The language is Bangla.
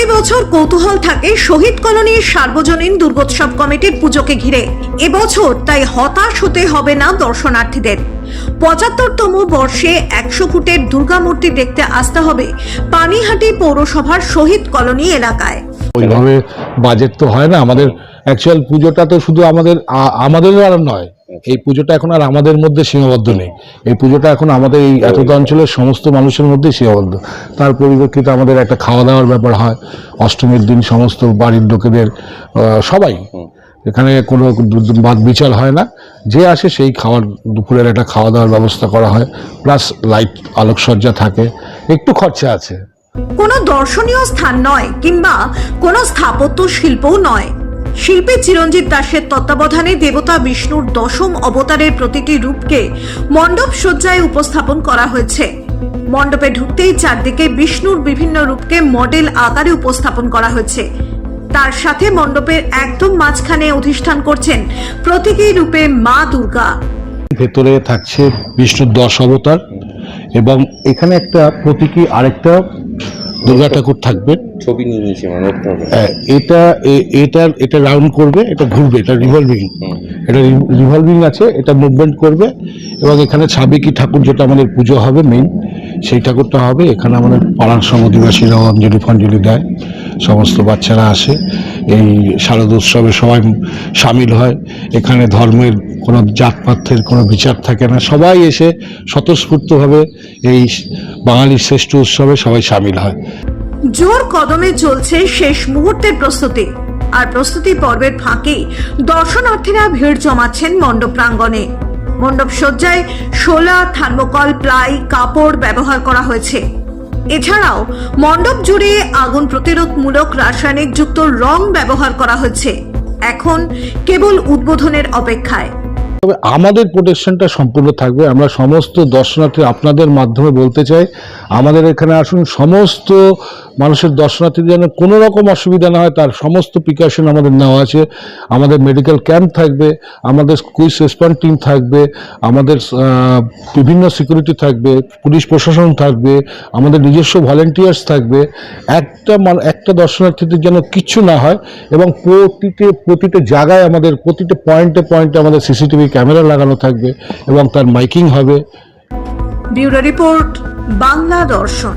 প্রতি বছর কৌতূহল থাকে শহীদ কলোনির সার্বজনীন দুর্গোৎসব কমিটির পুজোকে ঘিরে। এবছর তাই হতাশ হতে হবে না দর্শনার্থীদের। পঁচাত্তরতম বর্ষে একশো ফুটের দুর্গামূর্তি দেখতে আসতে হবে পানিহাটি পৌরসভার শহীদ কলোনি এলাকায়। ওইভাবে বাজেট তো হয় না। আমাদের অ্যাকচুয়াল পুজোটা তো শুধু আমাদের আমাদের আর নয়। এই পুজোটা এখন আর আমাদের মধ্যে সীমাবদ্ধ নেই। এই পুজোটা এখন আমাদের এই এতটা অঞ্চলের সমস্ত মানুষের মধ্যে সীমাবদ্ধ। তার পরিপ্রেক্ষিতে আমাদের একটা খাওয়া দাওয়ার ব্যাপার হয়। অষ্টমীর দিন সমস্ত বাড়ির লোকেদের সবাই। এখানে কোনো বাদ বিচার হয় না। যে আসে সেই খাওয়ার, দুপুরের একটা খাওয়া দাওয়ার ব্যবস্থা করা হয়। প্লাস লাইট আলোকসজ্জা থাকে। একটু খরচা আছে। কোনো দর্শনীয় স্থান নয়, কিংবা কোনো স্থাপত্য শিল্পও নয়। শিল্পী চিরঞ্জিত দাসের তত্ত্বাবধানে দেবতা বিষ্ণুর দশম অবতারের প্রতিটি রূপকে মণ্ডপ সজ্জায় উপস্থাপন করা হয়েছে। মণ্ডপে ঢুকতেই চারদিকে বিষ্ণুর বিভিন্ন রূপকে মডেল আকারে উপস্থাপন করা হয়েছে। তার সাথে মণ্ডপের একদম মাঝখানে অধিষ্ঠান করছেন প্রতীকী রূপে মা দুর্গা। ভেতরে থাকছে বিষ্ণুর দশ অবতার, এবং এখানে একটা প্রতীকী আরেকটা দুর্গা ঠাকুর থাকবে। ছবি নিয়ে নিয়েছি মানে আহ, এটা এটা এটা রাউন্ড করবে এটা ঘুরবে এটা রিভলভিং এটা রিভলভিং আছে এটা মুভমেন্ট করবে এবং এখানে সাবেকি ঠাকুর যেটা আমাদের পুজো হবে মেইন সেই ঠাকুরটা হবে। এখানে আমাদের পাড়ার সব অধিবাসীরাও অঞ্জলি ফঞ্জলি দেয়। সমস্ত বাচ্চারা আসে। এই শারদ উৎসবে সবাই সামিল হয়। এখানে ধর্মের কোনো জাতপাতের কোনো বিচার থাকে না। সবাই এসে স্বতঃস্ফূর্তভাবে এই বাঙালির শ্রেষ্ঠ উৎসবে সবাই সামিল হয়। জোর কদমে চলছে শেষ মুহূর্তের প্রস্তুতি। আর প্রস্তুতি পর্বের ফাঁকে দর্শনার্থীরা ভিড় জমাচ্ছেন মণ্ডপ প্রাঙ্গণে। মণ্ডপ সজ্জায় শোলা, থার্মোকল, প্লাই, কাপড় ব্যবহার করা হয়েছে। এছাড়াও মণ্ডপ জুড়ে আগুন প্রতিরোধমূলক রাসায়নিক যুক্ত রং ব্যবহার করা হচ্ছে। এখন কেবল উদ্বোধনের অপেক্ষায়। তবে আমাদের প্রোটেকশনটা সম্পূর্ণ থাকবে। আমরা সমস্ত দর্শনার্থী আপনাদের মাধ্যমে বলতে চাই, আমাদের এখানে আসুন, সমস্ত মানুষের দর্শনার্থীদের যেন কোনো রকম অসুবিধা না হয়, তার সমস্ত প্রিকশন আমাদের নেওয়া আছে। আমাদের মেডিকেল ক্যাম্প থাকবে, আমাদের কুইজ রেসপন্স টিম থাকবে, আমাদের বিভিন্ন সিকিউরিটি থাকবে, পুলিশ প্রশাসন থাকবে, আমাদের নিজস্ব ভলেন্টিয়ার্স থাকবে। একটা একটা দর্শনার্থীদের যেন কিচ্ছু না হয় এবং প্রতিটি, প্রতিটা জায়গায় আমাদের, প্রতিটা পয়েন্টে পয়েন্টে আমাদের সিসিটিভি ক্যামেরা লাগানো থাকবে এবং তার মাইকিং হবে। ব্যুরো রিপোর্ট বাংলা দর্শন।